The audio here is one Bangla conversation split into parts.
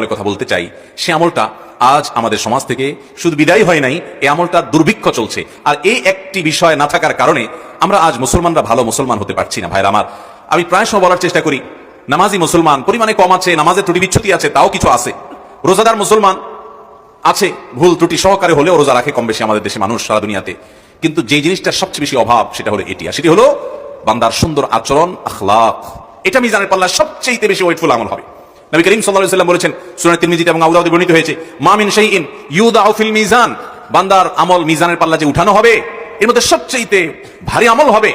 আমলের কথা বলতে চাই। সে আমলটা আজ আমাদের সমাজ থেকে শুধু বিদায় হয় নাই এই আমলটা দুর্ভিক্ষ চলছে। আর এই একটি বিষয় না থাকার কারণে আমরা আজ মুসলমানরা ভালো মুসলমান হতে পারছি না, ভাইরা আমার। আমি প্রায় সময় বলার চেষ্টা করি, নামাজি মুসলমান, পরিমাণে কম আছে নামাজের ত্রুটি বিচ্ছুতি আছে, তাও কিছু আছে। রোজাদার মুসলমান আছে, ভুল ত্রুটি সহকারে হলেও রোজা রাখে কম বেশি আমাদের দেশে মানুষ সারা দুনিয়াতে। কিন্তু যে জিনিসটার সবচেয়ে বেশি অভাব, সেটা হলো এটি সেটি হলো বান্দার সুন্দর আচরণ আখলাক এটা মিজানের পাল্লা সবচেয়ে বেশি ওয়েটফুল আমল হবে। নবী করিম সাল্লাম বলেছেন, সূরা তিরমিজিতে এবং আবু দাউদে বর্ণিত হয়েছে, মা মিন শাইইন ইউদাউ ফিল মিজান বান্দার আমল মিজানের পাল্লা যে উঠানো হবে, এর মধ্যে সবচেয়ে ভারী আমল হবে।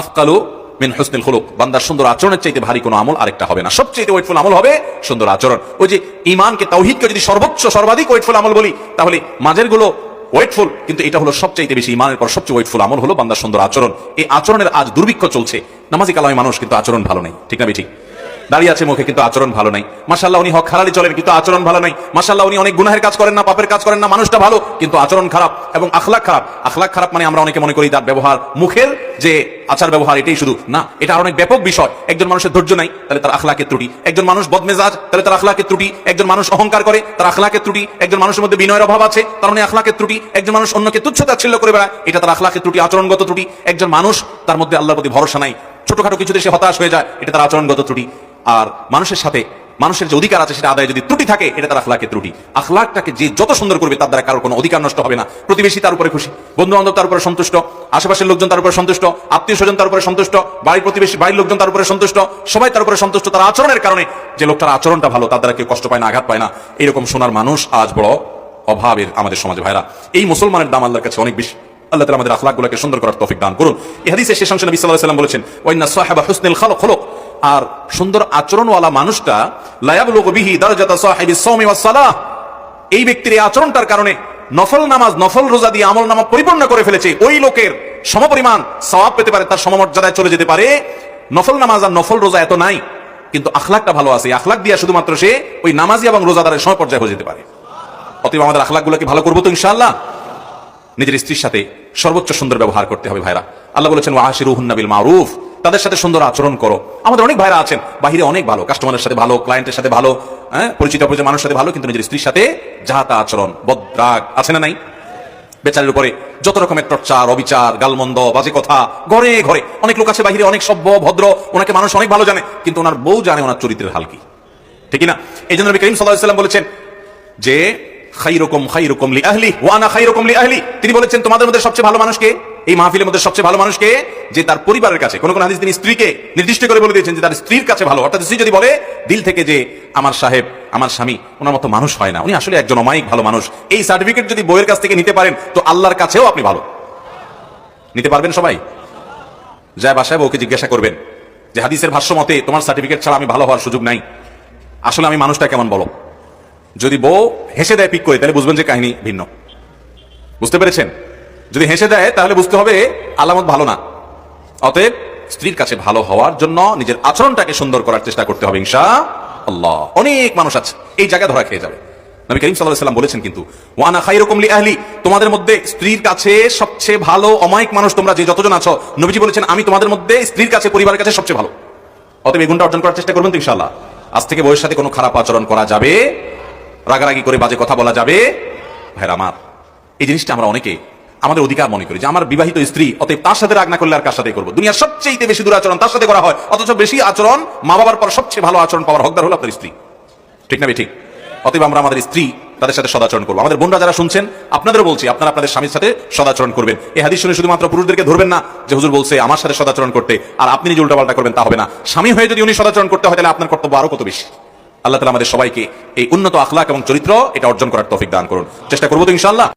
আফকালু মিন হুসনিল খুলুক বান্দার সুন্দর আচরণের চাইতে ভারী কোনো আমল আরেকটা হবে না। ওয়েটফুল আমল হবে সুন্দর আচরণ। ওই যে ইমানকে তাওহীদকে যদি সর্বোচ্চ, সর্বাধিক ওয়েটফুল আমল বলি, তাহলে মাঝেরগুলো ওয়েটফুল, কিন্তু এটা হলো সবচাইতে বেশি ইমানের পর সবচেয়ে ওয়েটফুল আমল হলো বান্দার সুন্দর আচরণ। এই আচরণের আজ দুর্ভিক্ষ চলছে। নামাজি কালামী মানুষ কিন্তু আচরণ ভালো নেই। ঠিক না ঠিক দাঁড়িয়ে আছে মুখে, কিন্তু আচরণ ভালো নাই। মাসাল্লাহ উনি হক হালালি চলেন, কিন্তু আচরণ ভালো নাই। মাসাল্লাহ উনি অনেক গুনাহের কাজ করেন না, পাপের কাজ করেন না, মানুষটা ভালো, কিন্তু আচরণ খারাপ এবং আখলাক খারাপ। আখলাক খারাপ মানে আমরা অনেকে মনে করি তার ব্যবহার মুখের যে আচার ব্যবহার, এটাই শুধু। না, এটা অনেক ব্যাপক বিষয়। একজন মানুষের ধৈর্য নাই, তাহলে তার আখলাকের ত্রুটি। একজন মানুষ বদমেজাজ, তাহলে তার আখলাকের ত্রুটি। একজন মানুষ অহংকার করে, তার আখলাকের ত্রুটি। একজন মানুষের মধ্যে বিনয়ের অভাব আছে, তার মানে আখলাকের ত্রুটি। একজন মানুষ অন্যকে তুচ্ছতাচ্ছিল্য করে বেড়ায়, এটা তার আখলাকের ত্রুটি, আচরণগত ত্রুটি। একজন মানুষ তার মধ্যে আল্লাহর প্রতি ভরসা নাই। ছোটখাটো কিছু দেশে হতাশ হয়ে যায়, এটা তার আচরণগত ত্রুটি। আর মানুষের সাথে, মানুষের যে অধিকার আছে সেটা আদায় যদি ত্রুটি থাকে, এটা তার আখলাকের ত্রুটি। আখলাকটাকে যে যত সুন্দর করবে তার দ্বারা কারোর কোনো অধিকার নষ্ট হবে না। প্রতিবেশী তার উপরে খুশি বন্ধু বান্ধব তার উপরে সন্তুষ্ট, আশেপাশের লোকজন তার উপরে সন্তুষ্ট আত্মীয় স্বজন তার উপরে সন্তুষ্ট, বাড়ির প্রতিবেশী, বাড়ির লোকজন তার উপরে সন্তুষ্ট, সবাই তার উপরে সন্তুষ্ট তার আচরণের কারণে যে লোকটার আচরণটা ভালো, তার দ্বারা কেউ কষ্ট পায় না, আঘাত পায় না। এরকম শোনার মানুষ আজ বড় অভাবের আমাদের সমাজে ভাইরা। এই মুসলমানের দাম আল্লাহর কাছে অনেক বেশি। আল্লাহ তালা আমাদের আখলাকগুলোকে সুন্দর করার তৌফিক দান করুন। হাদিসে শেষ অংশে নবী আলাইহি সাল্লাম বলেছেন ওয়াইন্না সাহাবা হুসনুল খালক খলক। আর সুন্দর আচরণওয়ালা মানুষটা, লায়াবলুগু বিহি দারাজাতা সাহিবিস সাওমি ওয়াস সালাহ, এই ব্যক্তির এই আচরণটার কারণে নফল নামাজ, নফল রোজা দিয়ে আমল নামা পরিপূর্ণ করে ফেলেছে। ওই লোকের সমপরিমাণ সওয়াব পেতে পারে, তার সমমর্যাদায় চলে যেতে পারে। নফল নামাজ আর নফল রোজা এত নাই, কিন্তু আখলাকটা ভালো আছে। আখলাক দিয়ে শুধুমাত্র সে ওই নামাজি এবং রোজাদারের সমপর্যায়ে হয়ে যেতে পারে। অতএব আমাদের আখলাকগুলোকে ভালো করব তো ইনশাআল্লাহ? নিজের স্ত্রীর সাথে সর্বোচ্চ সুন্দর ব্যবহার করতে হবে ভাইরা। আল্লাহ বলেছেন ওয়াহাশিরুহুন্নাবিল মারুফ। তাদের সাথে সুন্দর আচরণ করো। আমাদের অনেক ভাইরা আছেন, বাহিরে অনেক ভালো কাস্টমারের সাথে ভালো ক্লায়েন্টের সাথে ভালো হ্যাঁ পরিচিত অপরিচিত মানুষের সাথে ভালো, কিন্তু নিজের স্ত্রীর সাথে যাহাতা আচরণ, বদ্রাগ, আছে না নাই? বেচারের উপরে যত রকমের টর্চার, অবিচার, গালমন্দ, বাজে কথা, ঘরে ঘরে। অনেক লোক আছে বাহিরে, অনেক সভ্য, ভদ্র, ওনাকে মানুষ অনেক ভালো জানে, কিন্তু ওনার বউ জানে ওনার চরিত্রের হাল কি। ঠিক না এই জন্য করিম সাল্লাহ সাল্লাম বলেছেন যে, খাইরকম খাইরকম লি আহলি ওয়ানা খাইরকম লি আহলি। তিনি বলেছেন, তোমাদের মধ্যে সবচেয়ে ভালো মানুষকে এই মাহফিলের মধ্যে সবচেয়ে ভালো মানুষকে যে তার পরিবারের কাছে, কোন কোন হাদিস তিনি স্ত্রীকে নির্দিষ্ট করে বলে দিয়েছেন যে তার স্ত্রীর কাছে ভালো। অর্থাৎ স্ত্রী যদি বলে, দিল থেকে যে আমার সাহেব, আমার স্বামী, ওনার মতো মানুষ হয় না, উনি আসলে একজন অমায়িক ভালো মানুষ। এই সার্টিফিকেট যদি বইয়ের কাছ থেকে নিতে পারেন, তো আল্লাহর কাছেও আপনি ভালো। নিতে পারবেন সবাই? যায় বাসায় বউকে জিজ্ঞাসা করবেন যে, হাদিসের ভাষ্য মতে তোমার সার্টিফিকেট ছাড়া আমি ভালো হওয়ার সুযোগ নাই। আসলে আমি মানুষটা কেমন বলো? যদি বউ হেসে দেয় পিক করে, তাহলে বুঝবেন যে কাহিনী ভিন্ন। বুঝতে পেরেছেন? যদি হেসে দেয়, তাহলে বুঝতে হবে আলামত ভালো না। অতএব স্ত্রীর কাছে ভালো হওয়ার জন্য নিজের আচরণটাকে সুন্দর করার চেষ্টা করতে হবে, ইনশা আল্লাহ। অনেক মানুষ আছে, এই জায়গা ধরা খেয়ে যাবে। নবী করিম সাল্লাম বলেছেন কিন্তু, ওয়ানা খাইরকম লি আহলি তোমাদের মধ্যে স্ত্রীর কাছে সবচেয়ে ভালো, অমায়িক মানুষ তোমরা যে যতজন আছো। নবীজি বলেছেন, আমি তোমাদের মধ্যে স্ত্রীর কাছে, পরিবারের কাছে সবচেয়ে ভালো। অতএব এই অর্জন করার চেষ্টা করবেন তো, ইনশাআল্লাহ। আজ থেকে বউয়ের সাথে কোনো খারাপ আচরণ করা যাবে, রাগারাগি করে বাজে কথা বলা যাবে। ভাইরা এই জিনিসটা আমরা অনেকে আমাদের অধিকার মনে করি যে আমার বিবাহিত স্ত্রী, অতএব তার সাথে রাগ না করলে আর কার সাথে করব? দুনিয়ার সবচেয়ে বেশি দুরাচরণ তার সাথে করা হয়, অথচ বেশি আচরণ মা বাবার পর সবচেয়ে ভালো আচরণ পাওয়ার হকদার হলো আপনার স্ত্রী। ঠিক না ঠিক। অতএব আমরা আমাদের স্ত্রী তাদের সাথে সদাচরণ করব। আমাদের বোনরা যারা শুনছেন, আপনাদেরও বলছি, আপনারা আপনাদের স্বামীর সাথে সদাচরণ করবেন। এই হাদিস শুনে শুধুমাত্র পুরুষদেরকে ধরবেন না, যে হুজুর বলছে, আমার সাথে সদাচরণ করতে আর আপনি নিজে উল্টাপাল্টা করবেন, তা হবে না। স্বামী হয়ে যদি উনি সদাচরণ করতে হয়, তাহলে আপনার কর্তব্য আরও কত বেশি? আল্লাহ তালা আমাদের সবাইকে এই উন্নত আখলাক এবং চরিত্র এটা অর্জন করার তৌফিক দান করুন। চেষ্টা করব তো ইনশাল্লাহ